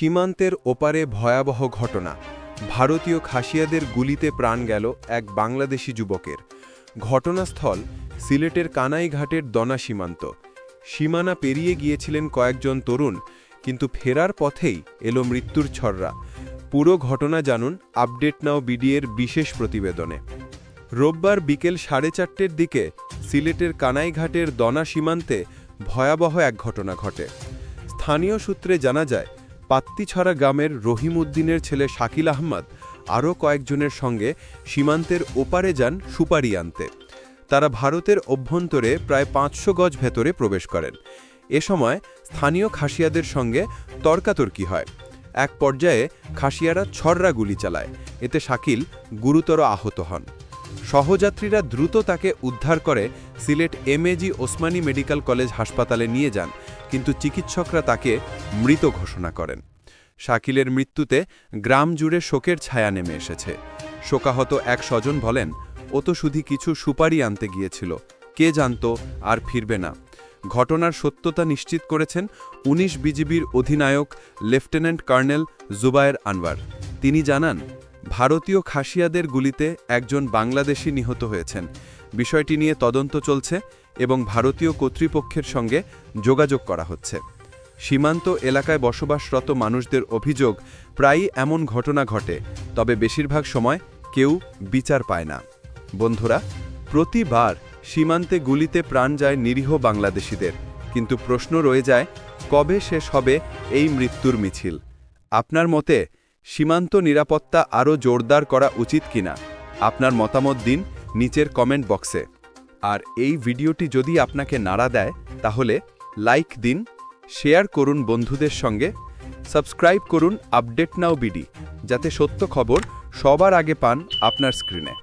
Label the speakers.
Speaker 1: সীমান্তের ওপারে ভয়াবহ ঘটনা। ভারতীয় খাসিয়াদের গুলিতে প্রাণ গেল এক বাংলাদেশি যুবকের। ঘটনাস্থল সিলেটের কানাইঘাটের দনা সীমান্ত। সীমানা পেরিয়ে গিয়েছিলেন কয়েকজন তরুণ, কিন্তু ফেরার পথেই এলো মৃত্যুর ছররা। পুরো ঘটনা জানুন আপডেট নাও বিডিএর বিশেষ প্রতিবেদনে। রোববার বিকেল সাড়ে চারটের দিকে সিলেটের কানাইঘাটের দনা সীমান্তে ভয়াবহ এক ঘটনা ঘটে। স্থানীয় সূত্রে জানা যায় পাত্তিছড়া গ্রামের রহিম উদ্দিনের ছেলে শাকিল আহমদ আরও কয়েকজনের সঙ্গে সীমান্তের ওপারে যান সুপারি আনতে তারা ভারতের অভ্যন্তরে প্রায় পাঁচশো গজ ভেতরে প্রবেশ করেন। এ সময় স্থানীয় খাসিয়াদের সঙ্গে তর্কাতর্কি হয়। এক পর্যায়ে খাসিয়ারা ছররা গুলি চালায়। এতে শাকিল গুরুতর আহত হন। সহযাত্রীরা দ্রুত তাকে উদ্ধার করে Sylhet MAG Osmani medical college হাসপাতালে নিয়ে যান, কিন্তু চিকিৎসকরা তাকে মৃত ঘোষণা করেন। শাকিলের মৃত্যুতে গ্রাম জুড়ে শোকের ছায়া নেমে এসেছে। শোকাহত এক স্বজন বলেন, ও তো শুধু কিছু সুপারি আনতে গিয়েছিল। কে জানত আর ফিরবে না। ঘটনার সত্যতা নিশ্চিত করেছেন ১৯ বিজিবির অধিনায়ক লেফটেন্যান্ট কর্নেল জুবায়ের আনওয়ার। তিনি জানান ভারতীয় খাসিয়াদের গুলিতে একজন বাংলাদেশি নিহত হয়েছেন। বিষয়টি নিয়ে তদন্ত চলছে এবং ভারতীয় কর্তৃপক্ষের সঙ্গে যোগাযোগ করা হচ্ছে। সীমান্ত এলাকায় বসবাসরত মানুষদের অভিযোগ, প্রায়ই এমন ঘটনা ঘটে, তবে বেশিরভাগ সময় কেউ বিচার পায় না। বন্ধুরা, প্রতিবার সীমান্তে গুলিতে প্রাণ যায় নিরীহ বাংলাদেশিদের, কিন্তু প্রশ্ন রয়ে যায়, কবে শেষ হবে এই মৃত্যুর মিছিল? আপনার মতে সীমান্ত নিরাপত্তা আরও জোরদার করা উচিত কিনা, আপনার মতামত দিন নিচের কমেন্ট বক্সে। আর এই ভিডিওটি যদি আপনাকে নাড়া দেয়, তাহলে লাইক দিন, শেয়ার করুন বন্ধুদের সঙ্গে, সাবস্ক্রাইব করুন আপডেট নাও বিডি, যাতে সত্য খবর সবার আগে পান আপনার স্ক্রিনে।